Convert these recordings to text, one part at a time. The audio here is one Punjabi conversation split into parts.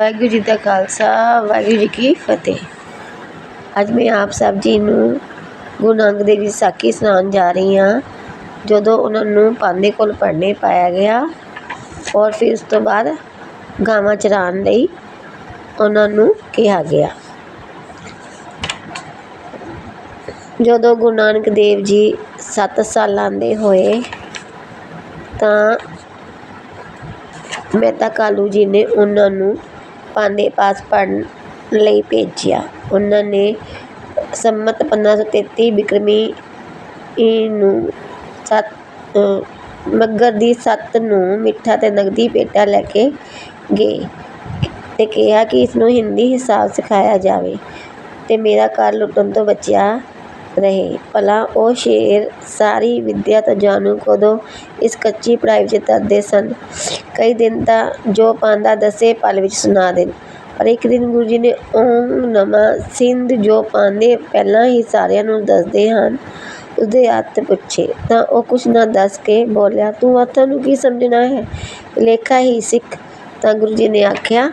ਵਾਹਿਗੁਰੂ ਜੀ ਦਾ ਖਾਲਸਾ, ਵਾਹਿਗੁਰੂ ਜੀ ਕੀ ਫਤਿਹ। ਅੱਜ ਮੈਂ ਆਪ ਸਭ ਜੀ ਨੂੰ ਗੁਰੂ ਨਾਨਕ ਦੇਵ ਜੀ ਦੀ ਸਾਖੀ ਸੁਣਾਉਣ ਜਾ ਰਹੀ ਹਾਂ। ਜਦੋਂ ਉਹਨਾਂ ਨੂੰ ਪਾਂਦੇ ਕੋਲ ਪੜ੍ਹਨੇ ਪਾਇਆ ਗਿਆ ਔਰ ਫਿਰ ਉਸ ਤੋਂ ਬਾਅਦ ਗਾਵਾਂ ਚਰਾਉਣ ਲਈ ਉਹਨਾਂ ਨੂੰ ਕਿਹਾ ਗਿਆ। ਜਦੋਂ ਗੁਰੂ ਨਾਨਕ ਦੇਵ ਜੀ 7 ਸਾਲਾਂ ਦੇ ਹੋਏ, ਤਾਂ ਮਹਿਤਾ ਕਾਲੂ ਜੀ ਨੇ ਉਹਨਾਂ ਨੂੰ ਪਾਂਦੇ ਪਾਸ ਪੜ੍ਹਨ ਲਈ ਭੇਜਿਆ। ਉਹਨਾਂ ਨੇ ਸੰਮਤ 1533 ਬਿਕਰਮੀ ਨੂੰ ਸੱਤ ਮੱਘਰ ਦੀ ਸੱਤ ਨੂੰ ਮਿੱਠਾ ਤੇ ਨਕਦੀ ਭੇਟਾ ਲੈ ਕੇ ਗਏ ਤੇ ਕਿਹਾ ਕਿ ਇਸਨੂੰ ਹਿੰਦੀ ਹਿਸਾਬ ਸਿਖਾਇਆ ਜਾਵੇ ਤੇ ਮੇਰਾ ਘਰ ਲੁੱਟਣ ਤੋਂ ਬਚਿਆ। ਰਹੇ। ਭਲਾ ਉਹ ਸ਼ੇਰ ਸਾਰੀ ਵਿੱਦਿਆ ਤੋਂ ਜਾਣੂ ਕਦੋਂ ਇਸ ਕੱਚੀ ਪੜ੍ਹਾਈ ਵਿੱਚ ਤਰਦੇ ਸਨ। ਕਈ ਦਿਨ ਤਾਂ ਜੋ ਪਾਂਦਾ ਦਸੇ ਪਲ ਵਿੱਚ ਸੁਣਾ ਦੇਣ। ਪਰ ਇੱਕ ਦਿਨ ਗੁਰੂ ਜੀ ਨੇ ਓਮ ਨਮਾ ਸਿੰਧ ਜੋ ਪਾਂਦੇ ਪਹਿਲਾਂ ਹੀ ਸਾਰਿਆਂ ਨੂੰ ਦੱਸਦੇ ਹਨ, ਉਸਦੇ ਹੱਥ ਪੁੱਛੇ। ਤਾਂ ਉਹ ਕੁਛ ਨਾ ਦੱਸ ਕੇ ਬੋਲਿਆ, ਤੂੰ ਹੱਥਾਂ ਨੂੰ ਕੀ ਸਮਝਣਾ ਹੈ? ਲੇਖਾ ਹੀ ਸਿੱਖ। ਤਾਂ ਗੁਰੂ ਜੀ ਨੇ ਆਖਿਆ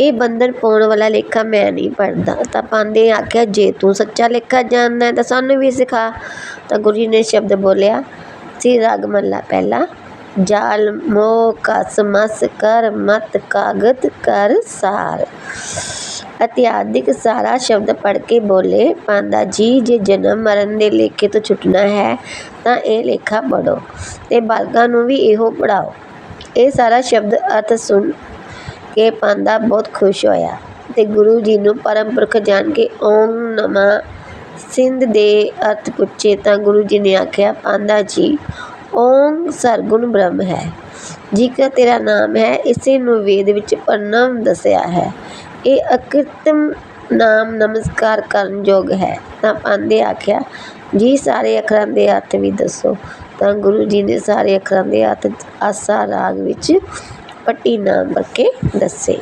ਇਹ ਬੰਧਨ ਪਾਉਣ ਵਾਲਾ ਲੇਖਾ ਮੈਂ ਨਹੀਂ ਪੜ੍ਹਦਾ। ਤਾਂ ਪਾਂਦੇ ਆਖਿਆ, ਜੇ ਤੂੰ ਸੱਚਾ ਲੇਖਾ ਜਾਣਦਾ ਹੈ ਤਾਂ ਸਾਨੂੰ ਵੀ ਸਿਖਾ। ਤਾਂ ਗੁਰੂ ਜੀ ਨੇ ਸ਼ਬਦ ਬੋਲਿਆ, ਸੀ ਰਾਗ ਮਹਲਾ ਪਹਿਲਾ, ਜਾਲ ਮੋਹ ਕਸ ਮਸ ਕਰ ਮਤ ਕਾਗਤ ਕਰ ਸਾਰ। ਇਤਿਆਦਿਕ ਸਾਰਾ ਸ਼ਬਦ ਪੜ੍ਹ ਕੇ ਬੋਲੇ ਪਾਂਦਾ ਜੀ, ਜੇ ਜਨਮ ਮਰਨ ਦੇ ਲੇਖੇ ਤੋਂ ਛੁੱਟਣਾ ਹੈ ਤਾਂ ਇਹ ਲੇਖਾ ਪੜ੍ਹੋ ਅਤੇ ਬਾਲਗਾਂ ਨੂੰ ਵੀ ਇਹੋ ਪੜ੍ਹਾਓ। ਇਹ ਸਾਰਾ ਸ਼ਬਦ ਅਰਥ ਸੁਣ ਕੇ ਪਾਂਦਾ ਬਹੁਤ ਖੁਸ਼ ਹੋਇਆ ਅਤੇ ਗੁਰੂ ਜੀ ਨੂੰ ਪਰਮ ਪੁਰਖ ਜਾਣ ਕੇ ਓਮ ਨਮਾ ਸਿੰਧ ਦੇ ਅਰਥ ਪੁੱਛੇ ਤਾਂ ਗੁਰੂ ਜੀ ਨੇ ਆਖਿਆ, ਪਾਂਦਾ ਜੀ, ਓਮ ਸਰਗੁਣ ਬ੍ਰਹਮ ਹੈ। ਜੇਕਰ ਤੇਰਾ ਨਾਮ ਹੈ, ਇਸੇ ਨੂੰ ਵੇਦ ਵਿੱਚ ਪ੍ਰਣਮ ਦੱਸਿਆ ਹੈ। ਇਹ ਅਕ੍ਰਿਤਮ ਨਾਮ ਨਮਸਕਾਰ ਕਰਨ ਯੋਗ ਹੈ। ਤਾਂ ਪਾਂਦੇ ਆਖਿਆ, ਜੀ, ਸਾਰੇ ਅੱਖਰਾਂ ਦੇ ਅਰਥ ਵੀ ਦੱਸੋ। ਤਾਂ ਗੁਰੂ ਜੀ ਨੇ ਸਾਰੇ ਅੱਖਰਾਂ ਦੇ ਅਰਥ ਆਸਾ ਰਾਗ ਵਿੱਚ ਪੱਟੀ ਨਾਮ ਕਰਕੇ ਦੱਸੇ।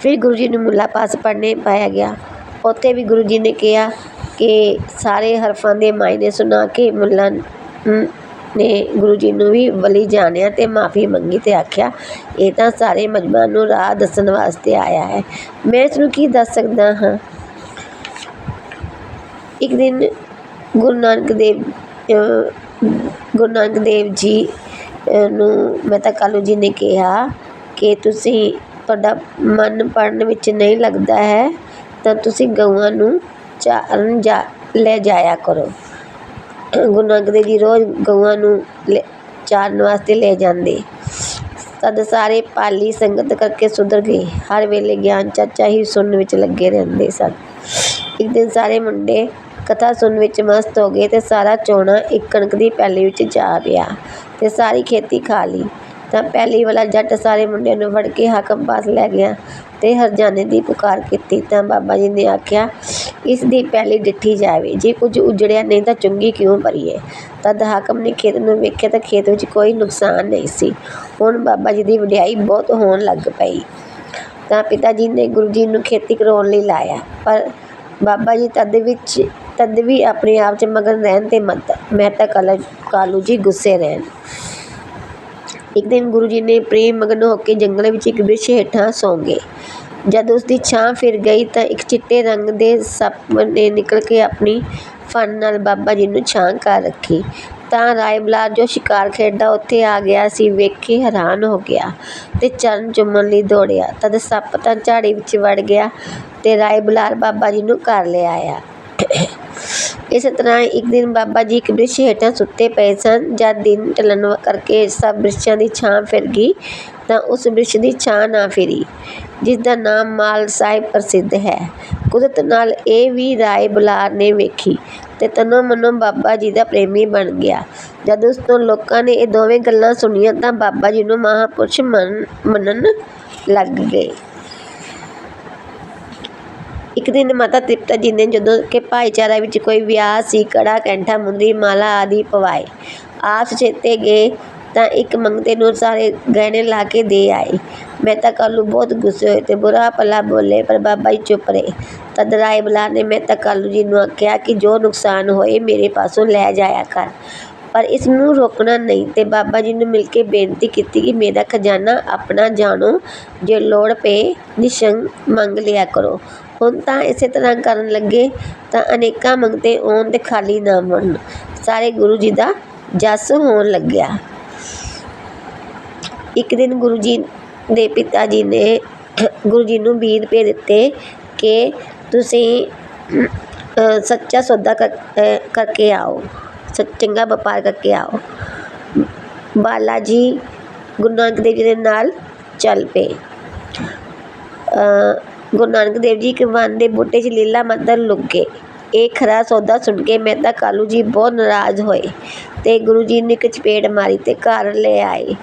ਫਿਰ ਗੁਰੂ ਜੀ ਨੂੰ ਮੁੱਲਾ ਪਾਸ ਪੜ੍ਹਨੇ ਪਾਇਆ ਗਿਆ। ਉੱਥੇ ਵੀ ਗੁਰੂ ਜੀ ਨੇ ਕਿਹਾ ਕਿ ਸਾਰੇ ਹਰਫਾਂ ਦੇ ਮਾਇਨੇ ਸੁਣਾ ਕੇ ਮੁੱਲਾ ਨੇ ਗੁਰੂ ਜੀ ਨੂੰ ਵੀ ਬਲੀ ਜਾਣਿਆ ਤੇ ਮਾਫੀ ਮੰਗੀ ਤੇ ਆਖਿਆ, ਇਹ ਤਾਂ ਸਾਰੇ ਮਜਮਾ ਨੂੰ ਰਾਹ ਦੱਸਣ ਵਾਸਤੇ ਆਇਆ ਹੈ। ਮੈਂ ਇਸ ਨੂੰ ਕੀ ਦੱਸ ਸਕਦਾ ਹਾਂ? ਇੱਕ ਦਿਨ ਗੁਰੂ ਨਾਨਕ ਦੇਵ ਗੁਰੂ ਨਾਨਕ ਦੇਵ ਜੀ ਨੂੰ ਮਹਿਤਾ ਕਾਲੂ ਜੀ ਨੇ ਕਿਹਾ ਕਿ ਤੁਸੀਂ ਤੁਹਾਡਾ ਮਨ ਪੜ੍ਹਨ ਵਿੱਚ ਨਹੀਂ ਲੱਗਦਾ ਹੈ, ਤਾਂ ਤੁਸੀਂ ਗਊਆਂ ਨੂੰ ਚਾਰਨ ਜਾ ਲੈ ਜਾਇਆ ਕਰੋ। ਗੁਰੂ ਨਾਨਕ ਦੇਵ ਜੀ ਰੋਜ਼ ਗਊਆਂ ਨੂੰ ਲੈ ਚਾਰਨ ਵਾਸਤੇ ਲੈ ਜਾਂਦੇ। ਤਦ ਸਾਰੇ ਪਾਲੀ ਸੰਗਤ ਕਰਕੇ ਸੁਧਰ ਗਏ। ਹਰ ਵੇਲੇ ਗਿਆਨ ਚਾਚਾ ਹੀ ਸੁਣਨ ਵਿੱਚ ਲੱਗੇ ਰਹਿੰਦੇ ਸਨ। ਇੱਕ ਦਿਨ ਸਾਰੇ ਮੁੰਡੇ ਕਥਾ ਸੁਣਨ ਵਿੱਚ ਮਸਤ ਹੋ ਗਏ ਤੇ ਸਾਰਾ ਚੋਣਾ ਇੱਕ ਕਣਕ ਦੀ ਪੈਲੀ ਵਿੱਚ ਜਾ ਪਿਆ ਤੇ ਸਾਰੀ ਖੇਤੀ ਖਾ ਲਈ। ਤਾਂ ਪੈਲੀ ਵਾਲਾ ਜੱਟ ਸਾਰੇ ਮੁੰਡਿਆਂ ਨੂੰ ਫੜ ਕੇ ਹਾਕਮ ਪਾਸ ਲੈ ਗਿਆ ਤੇ ਹਰਜਾਨੇ ਦੀ ਪੁਕਾਰ ਕੀਤੀ। ਤਾਂ ਬਾਬਾ ਜੀ ਨੇ ਆਖਿਆ, ਇਸ ਦੀ ਪੈਲੀ ਡਿੱਠੀ ਜਾਵੇ, ਜੇ ਕੁਝ ਉਜੜਿਆ ਨਹੀਂ ਤਾਂ ਚੁੰਗੀ ਕਿਉਂ ਭਰੀਏ? ਤਦ ਹਾਕਮ ਨੇ ਖੇਤ ਨੂੰ ਵੇਖਿਆ ਤਾਂ ਖੇਤ ਵਿੱਚ ਕੋਈ ਨੁਕਸਾਨ ਨਹੀਂ ਸੀ। ਹੁਣ ਬਾਬਾ ਜੀ ਦੀ ਵਡਿਆਈ ਬਹੁਤ ਹੋਣ ਲੱਗ ਪਈ। ਤਾਂ ਪਿਤਾ ਜੀ ਨੇ ਗੁਰੂ ਜੀ ਨੂੰ ਖੇਤੀ ਕਰਾਉਣ ਲਈ ਲਾਇਆ। ਪਰ ਬਾਬਾ ਜੀ ਤਦ ਵਿੱਚ ਤਦ ਵੀ ਆਪਣੇ ਆਪ 'ਚ ਮਗਨ ਰਹਿਣ ਤੇ ਮਤ। ਮਹਿਤਾ ਕਾਲਾ ਕਾਲੂ ਜੀ ਗੁੱਸੇ ਰਹਿਣ। ਇੱਕ ਦਿਨ ਗੁਰੂ ਜੀ ਨੇ ਪ੍ਰੇਮ ਮਗਨ ਹੋ ਕੇ ਜੰਗਲ ਵਿੱਚ ਇੱਕ ਬਿਰਛ ਹੇਠਾਂ ਸੌਂ ਗਏ। ਜਦ ਉਸ ਦੀ ਛਾਂ ਫਿਰ ਗਈ ਤਾਂ ਇੱਕ ਚਿੱਟੇ ਰੰਗ ਦੇ ਸੱਪ ਨੇ ਨਿਕਲ ਕੇ ਆਪਣੀ ਫਣ ਨਾਲ ਬਾਬਾ ਜੀ ਨੂੰ ਛਾਂ ਕਰ ਰੱਖੀ। ਤਾਂ ਰਾਏ ਬਲਾਰ ਜੋ ਸ਼ਿਕਾਰ ਖੇਡਦਾ ਉੱਥੇ ਆ ਗਿਆ ਸੀ, ਵੇਖ ਕੇ ਹੈਰਾਨ ਹੋ ਗਿਆ ਅਤੇ ਚਰਨ ਚੁੰਮਣ ਲਈ ਦੌੜਿਆ। ਤਦ ਸੱਪ ਤਾਂ ਝਾੜੀ ਵਿੱਚ ਵੜ ਗਿਆ ਅਤੇ ਰਾਏ ਬੁਲਾਰ ਬਾਬਾ ਜੀ ਨੂੰ ਘਰ ਲਿਆਇਆ ਇਸ ਤਰ੍ਹਾਂ ਇੱਕ ਦਿਨ ਬਾਬਾ ਜੀ ਇੱਕ ਬ੍ਰਿਛ ਹੇਠਾਂ ਸੁੱਤੇ ਪਏ ਸਨ। ਜਦ ਦਿਨ ਢਲਣ ਕਰਕੇ ਸਭ ਬ੍ਰਿਛਾਂ ਦੀ ਛਾਂ ਫਿਰ ਗਈ, ਤਾਂ ਉਸ ਬ੍ਰਿਛ ਦੀ ਛਾਂ ਨਾ ਫਿਰੀ, ਜਿਸ ਦਾ ਨਾਮ ਮਾਲ ਸਾਹਿਬ ਪ੍ਰਸਿੱਧ ਹੈ। ਕੁਦਰਤ ਨਾਲ ਇਹ ਵੀ ਰਾਏ ਬੁਲਾਰ ਨੇ ਵੇਖੀ ਤੇ ਤਨੋ ਮਨੋ ਬਾਬਾ ਜੀ ਦਾ ਪ੍ਰੇਮੀ ਬਣ ਗਿਆ। ਜਦ ਉਸ ਤੋਂ ਲੋਕਾਂ ਨੇ ਇਹ ਦੋਵੇਂ ਗੱਲਾਂ ਸੁਣੀਆਂ, ਤਾਂ ਬਾਬਾ ਜੀ ਨੂੰ ਮਹਾਂਪੁਰਸ਼ ਮੰਨ ਮੰਨਣ ਲੱਗ ਗਏ। ਇੱਕ ਦਿਨ ਮਾਤਾ ਤ੍ਰਿਪਤਾ ਜੀ ਨੇ ਜਦੋਂ ਕਿ ਭਾਈਚਾਰਾ ਵਿੱਚ ਕੋਈ ਵਿਆਹ ਸੀ, ਕੜਾ, ਕੈਂਠਾ, ਮੁੰਦਰੀ, ਮਾਲਾ ਆਦਿ ਪਵਾਏ। ਆਸ ਚੇਤੇ ਗਏ ਤਾਂ ਇੱਕ ਮੰਗਤੇ ਨੂੰ ਸਾਰੇ ਗਹਿਣੇ ਲਾ ਕੇ ਦੇ ਆਏ। ਮਹਿਤਾ ਕਾਲੂ ਬਹੁਤ ਗੁੱਸੇ ਹੋਏ ਅਤੇ ਬੁਰਾ ਭਲਾ ਬੋਲੇ, ਪਰ ਬਾਬਾ ਜੀ ਚੁੱਪ ਰਹੇ। ਤਦ ਰਾਏ ਬੁਲਾਰ ਨੇ ਮਹਿਤਾ ਕਾਲੂ ਜੀ ਨੂੰ ਆਖਿਆ ਕਿ ਜੋ ਨੁਕਸਾਨ ਹੋਏ ਮੇਰੇ ਪਾਸੋਂ ਲੈ ਜਾਇਆ ਕਰ। ਪਰ ਇਸ ਨੂੰ ਰੋਕਣਾ ਨਹੀਂ ਅਤੇ ਬਾਬਾ ਜੀ ਨੂੰ ਮਿਲ ਕੇ ਬੇਨਤੀ ਕੀਤੀ ਕਿ ਮੇਰਾ ਖਜ਼ਾਨਾ ਆਪਣਾ ਜਾਣੋ, ਜੇ ਲੋੜ ਪਏ ਨਿਸ਼ੰਗ ਮੰਗ ਲਿਆ ਕਰੋ। ਹੁਣ ਤਾਂ ਇਸੇ ਤਰ੍ਹਾਂ ਕਰਨ ਲੱਗੇ ਤਾਂ ਅਨੇਕਾਂ ਮੰਗਤੇ ਆਉਣ ਅਤੇ ਖਾਲੀ ਨਾ ਮੁੜਨ ਸਾਰੇ ਗੁਰੂ ਜੀ ਦਾ ਜਸ ਹੋਣ ਲੱਗਿਆ। ਇੱਕ ਦਿਨ ਗੁਰੂ ਜੀ ਦੇ ਪਿਤਾ ਜੀ ਨੇ ਗੁਰੂ ਜੀ ਨੂੰ ਵੀਹ ਰੁਪਏ ਦਿੱਤੇ ਕਿ ਤੁਸੀਂ ਸੱਚਾ ਸੌਦਾ ਕਰ- ਕਰਕੇ ਆਓ। ਸ ਚੰਗਾ ਵਪਾਰ ਕਰਕੇ ਆਓ। ਬਾਲਾ ਜੀ ਗੁਰੂ ਨਾਨਕ ਦੇਵ ਜੀ ਦੇ ਨਾਲ ਚੱਲ ਪਏ। ਗੁਰੂ ਨਾਨਕ ਦੇਵ ਜੀ ਇੱਕ ਵਨ ਦੇ ਬੂਟੇ 'ਚ ਲੀਲਾ ਮੰਦਰ ਲੁਕ ਗਏ। ਇਹ ਖਰਾ ਸੌਦਾ ਸੁਣ ਕੇ ਮਹਿਤਾ ਕਾਲੂ ਜੀ ਬਹੁਤ ਨਾਰਾਜ਼ ਹੋਏ ਤੇ ਗੁਰੂ ਜੀ ਨੇ ਇੱਕ ਚਪੇੜ ਮਾਰੀ ਤੇ ਘਰ ਲੈ ਆਏ।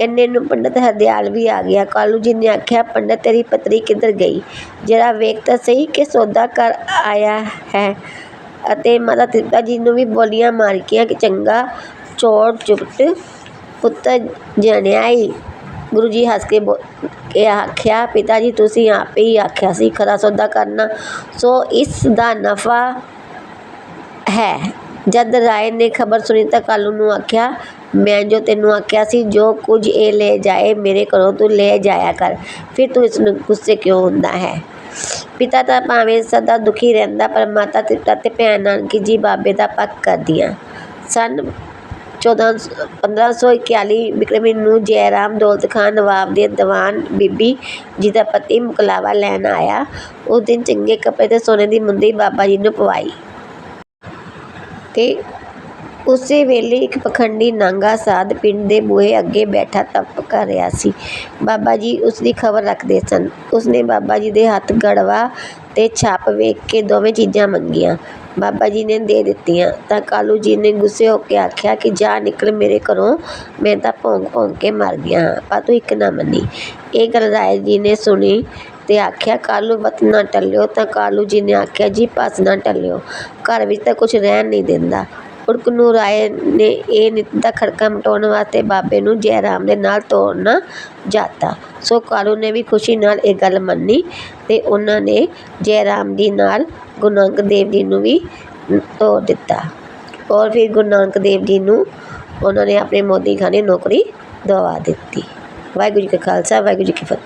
ਇੰਨੇ ਨੂੰ ਪੰਡਿਤ ਹਰਦਿਆਲ ਵੀ ਆ ਗਿਆ। ਕਾਲੂ ਜੀ ਨੇ ਆਖਿਆ, ਪੰਡਿਤ, ਤੇਰੀ ਪਤਰੀ ਕਿੱਧਰ ਗਈ? ਜਰਾ ਵੇਖ ਤਾਂ ਸਹੀ ਕਿ ਸੌਦਾ ਘਰ ਆਇਆ ਹੈ। ਅਤੇ ਮਾਤਾ ਤ੍ਰਿਪਤਾ ਜੀ ਨੂੰ ਵੀ ਬੋਲੀਆਂ ਮਾਰ ਕੇ ਕਿ ਚੰਗਾ ਚੋਰ ਚੁਪਟ ਪੁੱਤਰ ਜਣਿਆਈ ਗੁਰੂ ਜੀ ਹੱਸ ਕੇ ਬੋ, ਕੇ ਆਖਿਆ, ਪਿਤਾ ਜੀ, ਤੁਸੀਂ ਆਪੇ ਹੀ ਆਖਿਆ ਸੀ, ਖਰਾ ਸੌਦਾ ਕਰਨਾ। ਸੋ ਇਸ ਦਾ ਨਫਾ ਹੈ। ਜਦ ਰਾਏ ਨੇ ਖਬਰ ਸੁਣੀ ਤਾਂ ਕਾਲੂ ਨੂੰ ਆਖਿਆ, ਮੈਂ ਜੋ ਤੈਨੂੰ ਆਖਿਆ ਸੀ, ਜੋ ਕੁਝ ਇਹ ਲੈ ਜਾਏ, ਮੇਰੇ ਘਰੋਂ ਤੂੰ ਲੈ ਜਾਇਆ ਕਰ। ਫਿਰ ਤੂੰ ਇਸ ਨੂੰ ਗੁੱਸੇ ਕਿਉਂ ਹੁੰਦਾ ਹੈ? ਪਿਤਾ ਤਾਂ ਭਾਵੇਂ ਸਦਾ ਦੁਖੀ ਰਹਿੰਦਾ, ਪਰ ਮਾਤਾ ਤ੍ਰਿਪਤਾ ਅਤੇ ਭੈਣ ਨਾਨਕੀ ਜੀ ਬਾਬੇ ਦਾ ਪੱਖ ਕਰਦੀਆਂ। ਸਨ 14 1541 ਬਿਕਰਮੀ ਨੂੰ ਜੈਰਾਮ ਦੌਲਤ ਖਾਨ ਨਵਾਬ ਦੇ ਦੀਵਾਨ ਬੀਬੀ ਜੀ ਦਾ ਪਤੀ ਮੁਕਲਾਵਾ ਲੈਣ ਆਇਆ। ਉਸ ਦਿਨ ਚੰਗੇ ਕੱਪੜੇ ਅਤੇ ਸੋਨੇ ਦੀ ਮੁੰਦੀ ਬਾਬਾ ਜੀ ਨੂੰ ਪਵਾਈ। ਤੇ ਉਸੇ ਵੇਲੇ ਇੱਕ ਪਖੰਡੀ ਨਾਂਗਾ ਸਾਧ ਪਿੰਡ ਦੇ ਬੂਹੇ ਅੱਗੇ ਬੈਠਾ ਤਪ ਕਰ ਰਿਹਾ ਸੀ। ਬਾਬਾ ਜੀ ਉਸ ਦੀ ਖਬਰ ਰੱਖਦੇ ਸਨ। ਉਸਨੇ ਬਾਬਾ ਜੀ ਦੇ ਹੱਥ ਗੜਵਾ ਤੇ ਛਾਪ ਵੇਖ ਕੇ ਦੋਵੇਂ ਚੀਜ਼ਾਂ ਮੰਗੀਆਂ। ਬਾਬਾ ਜੀ ਨੇ ਦੇ ਦਿੱਤੀਆਂ। ਤਾਂ ਕਾਲੂ ਜੀ ਨੇ ਗੁੱਸੇ ਹੋ ਕੇ ਆਖਿਆ ਕਿ ਜਾ ਨਿਕਲ ਮੇਰੇ ਘਰੋਂ, ਮੈਂ ਤਾਂ ਭੌਂਕ ਭੌਂਕ ਕੇ ਮਰ ਗਿਆ ਹਾਂ, ਪਰ ਤੂੰ ਇੱਕ ਨਾ ਮੰਨੀ। ਇਹ ਗੱਲ ਰਾਏ ਜੀ ਨੇ ਸੁਣੀ ਤੇ ਆਖਿਆ, ਕਾਲੂ ਵਤ ਨਾ ਟੱਲਿਓ। ਤਾਂ ਕਾਲੂ ਜੀ ਨੇ ਆਖਿਆ, ਜੀ ਪਸ ਨਾ ਟੱਲਿਓ। ਘਰ ਵਿੱਚ ਤਾਂ ਕੁਝ ਰਹਿਣ ਨਹੀਂ ਦਿੰਦਾ। ਉੜਕ ਰਾਏ ਨੇ, ਇਹ ਨਿੱਤ ਦਾ ਖੜਕਾ ਮਿਟਾਉਣ ਵਾਸਤੇ ਬਾਬੇ ਨੂੰ, ਜੈ ਰਾਮ ਦੇ ਨਾਲ ਤੋੜਨਾ ਜਾਤਾ। ਸੋ ਕਾਲੂ ਨੇ ਵੀ ਖੁਸ਼ੀ ਨਾਲ ਇਹ ਗੱਲ ਮੰਨੀ ਅਤੇ ਉਹਨਾਂ ਨੇ ਜੈ ਰਾਮ ਜੀ ਨਾਲ ਗੁਰੂ ਨਾਨਕ ਦੇਵ ਜੀ ਨੂੰ ਵੀ ਤੋਰ ਦਿੱਤਾ। ਔਰ ਫਿਰ ਗੁਰੂ ਨਾਨਕ ਦੇਵ ਜੀ ਨੂੰ ਉਹਨਾਂ ਨੇ ਆਪਣੇ ਮੋਦੀ ਖਾਨੇ ਨੌਕਰੀ ਦਵਾ ਦਿੱਤੀ। ਵਾਹਿਗੁਰੂ ਜੀ ਕਾ ਖਾਲਸਾ, ਵਾਹਿਗੁਰੂ ਜੀ ਕੀ ਫਤਿਹ।